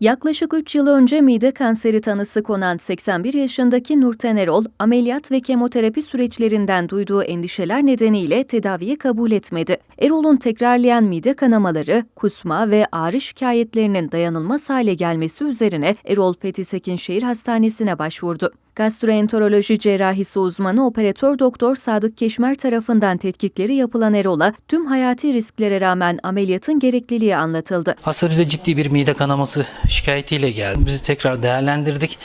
Yaklaşık 3 yıl önce mide kanseri tanısı konan 81 yaşındaki Nurten Erol, ameliyat ve kemoterapi süreçlerinden duyduğu endişeler nedeniyle tedaviyi kabul etmedi. Erol'un tekrarlayan mide kanamaları, kusma ve ağrı şikayetlerinin dayanılmaz hale gelmesi üzerine Erol Fethi Sekinşehir Hastanesi'ne başvurdu. Gastroenteroloji cerrahisi uzmanı operatör doktor Sadık Keşmer tarafından tetkikleri yapılan Erol'a tüm hayati risklere rağmen ameliyatın gerekliliği anlatıldı. Hasta bize ciddi bir mide kanaması şikayetiyle geldi. Bizi tekrar değerlendirdik.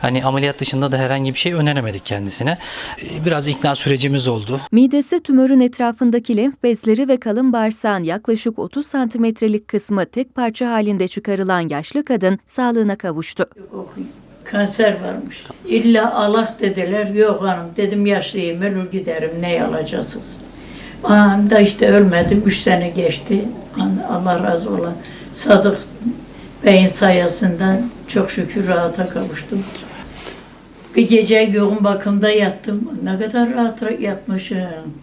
Hani ameliyat dışında da herhangi bir şey öneremedik kendisine. Ee, Biraz ikna sürecimiz oldu. Midesi tümörün etrafındaki lenf bezleri ve kalın bağırsağın yaklaşık 30 santimetrelik kısmı tek parça halinde çıkarılan yaşlı kadın sağlığına kavuştu. Yok, kanser varmış. İlla Allah dediler. Yok hanım dedim yaşlıyım ölür giderim ne alacaksınız. Anında işte ölmedim. Üç sene geçti. Allah razı ola. Sadık Bey'in sayesinde çok şükür rahata kavuştum. Bir gece yoğun bakımda yattım. Ne kadar rahat yatmışım.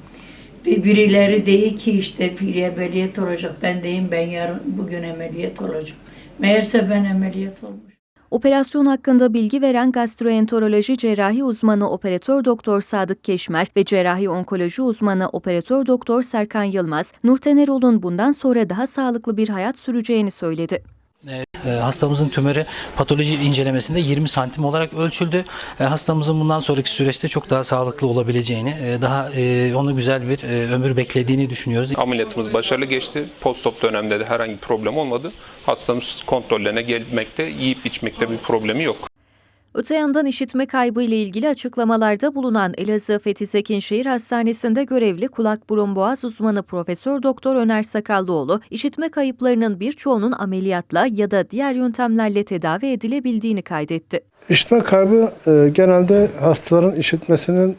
Bir birileri değil ki işte bir ameliyat olacak. Ben deyim ben yarın bugün ameliyat olacağım. Meğerse ben ameliyat olmuş. Operasyon hakkında bilgi veren gastroenteroloji cerrahi uzmanı operatör doktor Sadık Keşmer ve cerrahi onkoloji uzmanı operatör doktor Serkan Yılmaz, Nurten Erol'un bundan sonra daha sağlıklı bir hayat süreceğini söyledi. Ee, Hastamızın tümörü patoloji incelemesinde 20 santim olarak ölçüldü. Ee, Hastamızın bundan sonraki süreçte çok daha sağlıklı olabileceğini, e, daha e, onu güzel bir e, ömür beklediğini düşünüyoruz. Ameliyatımız başarılı geçti. Postop dönemde de herhangi bir problem olmadı. Hastamız kontrollerine gelmekte, yiyip içmekte bir problemi yok. Öte yandan işitme kaybı ile ilgili açıklamalarda bulunan Elazığ Fethi Sekinşehir Hastanesi'nde görevli kulak burun boğaz uzmanı Profesör Doktor Öner Sakallıoğlu, işitme kayıplarının birçoğunun ameliyatla ya da diğer yöntemlerle tedavi edilebildiğini kaydetti. İşitme kaybı e, genelde hastaların işitmesinin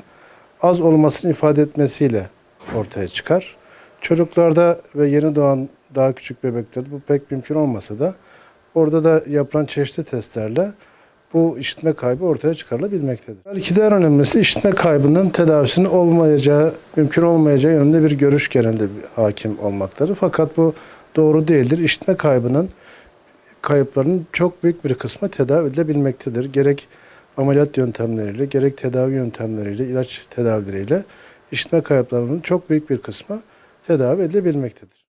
az olmasını ifade etmesiyle ortaya çıkar. Çocuklarda ve yeni doğan daha küçük bebeklerde bu pek mümkün olmasa da orada da yapılan çeşitli testlerle bu işitme kaybı ortaya çıkarılabilmektedir. Belki de en önemlisi işitme kaybının tedavisinin olmayacağı, mümkün olmayacağı yönünde bir görüş genelde bir hakim olmaktadır. Fakat bu doğru değildir. İşitme kaybının kayıplarının çok büyük bir kısmı tedavi edilebilmektedir. Gerek ameliyat yöntemleriyle, gerek tedavi yöntemleriyle, ilaç tedavileriyle işitme kayıplarının çok büyük bir kısmı tedavi edilebilmektedir.